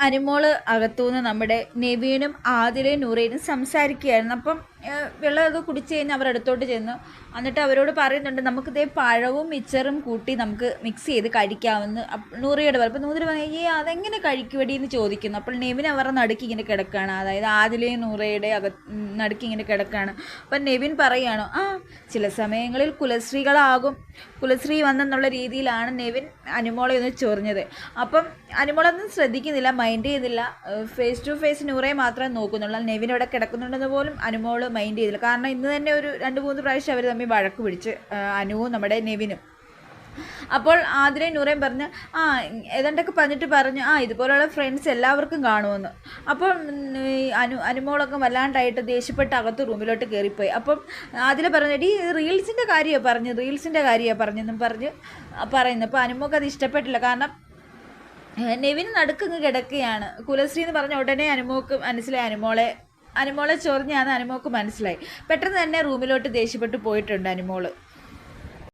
അനുമോൾ അകത്തുനിന്ന് നമ്മുടെ നെവീനും ആദിലയും നൂറേനും സംസാരിക്കുകയായിരുന്നു. അപ്പം വെള്ളം അത് കുടിച്ച് കഴിഞ്ഞ് അവർ അടുത്തോട്ട് ചെന്നു. എന്നിട്ട് അവരോട് പറയുന്നുണ്ട് നമുക്ക് ഇതേ പഴവും മിച്ചറും കൂട്ടി നമുക്ക് മിക്സ് ചെയ്ത് കഴിക്കാമെന്ന് നൂറിയുടെ പറയും. അപ്പോൾ നൂറ് പറഞ്ഞു ഏ അതെങ്ങനെ കഴിക്കുവടി? എന്ന് ചോദിക്കുന്നു. അപ്പോൾ നെവിൻ അവരുടെ നടുക്ക് ഇങ്ങനെ കിടക്കുകയാണ് അതായത് ആദിലേ നൂറയുടെ അക നടുക്ക് ഇങ്ങനെ കിടക്കുകയാണ് അപ്പം നെവിൻ പറയുകയാണ് ആ ചില സമയങ്ങളിൽ കുലശ്രീകളാകും. കുലശ്രീ വന്നെന്നുള്ള രീതിയിലാണ് നെവിൻ അനുമോളെ ഒന്ന് ചൊറിഞ്ഞത്. അപ്പം അനുമോളൊന്നും ശ്രദ്ധിക്കുന്നില്ല മൈൻഡ് ചെയ്യുന്നില്ല. ഫേസ് ടു ഫേസ് നൂറെ മാത്രമേ നോക്കുന്നുള്ളൂ. നെവിൻ ഇവിടെ കിടക്കുന്നുണ്ടെന്ന് പോലും അനുമോൾ മൈൻഡ് ചെയ്തില്ല. കാരണം ഇന്ന് തന്നെ ഒരു രണ്ട് മൂന്ന് പ്രാവശ്യം അവർ തമ്മിൽ വഴക്ക് പിടിച്ച് അനുവും നമ്മുടെ നെവിനും. അപ്പോൾ ആതിരയും നൂറയും പറഞ്ഞ് ആ ഏതാണ്ടൊക്കെ പറഞ്ഞിട്ട് പറഞ്ഞു ആ ഇതുപോലെയുള്ള ഫ്രണ്ട്സ് എല്ലാവർക്കും കാണുമെന്ന്. അപ്പോൾ അനു അനുമോളൊക്കെ വല്ലാണ്ടായിട്ട് ദേഷ്യപ്പെട്ട് അകത്ത് റൂമിലോട്ട് കയറിപ്പോയി അപ്പം അതിൽ പറഞ്ഞു ഈ റീൽസിന്റെ കാര്യമാണ് പറഞ്ഞു റീൽസിന്റെ കാര്യമാണ് പറഞ്ഞെന്നും പറഞ്ഞ് പറയുന്നു. അപ്പോൾ അനുമോക്ക് അത് ഇഷ്ടപ്പെട്ടില്ല. കാരണം നെവിൻ നടുക്കങ്ങ് കിടക്കുകയാണ്. കുലശ്രീ എന്ന് പറഞ്ഞ ഉടനെ അനുമോക്ക് മനസ്സിലായി അനുമോളെ അനുമോളെ ചൊറിഞ്ഞാന്ന് അനുമോക്ക് മനസ്സിലായി. പെട്ടെന്ന് തന്നെ റൂമിലോട്ട് ദേഷ്യപ്പെട്ട് പോയിട്ടുണ്ട് അനുമോൾ.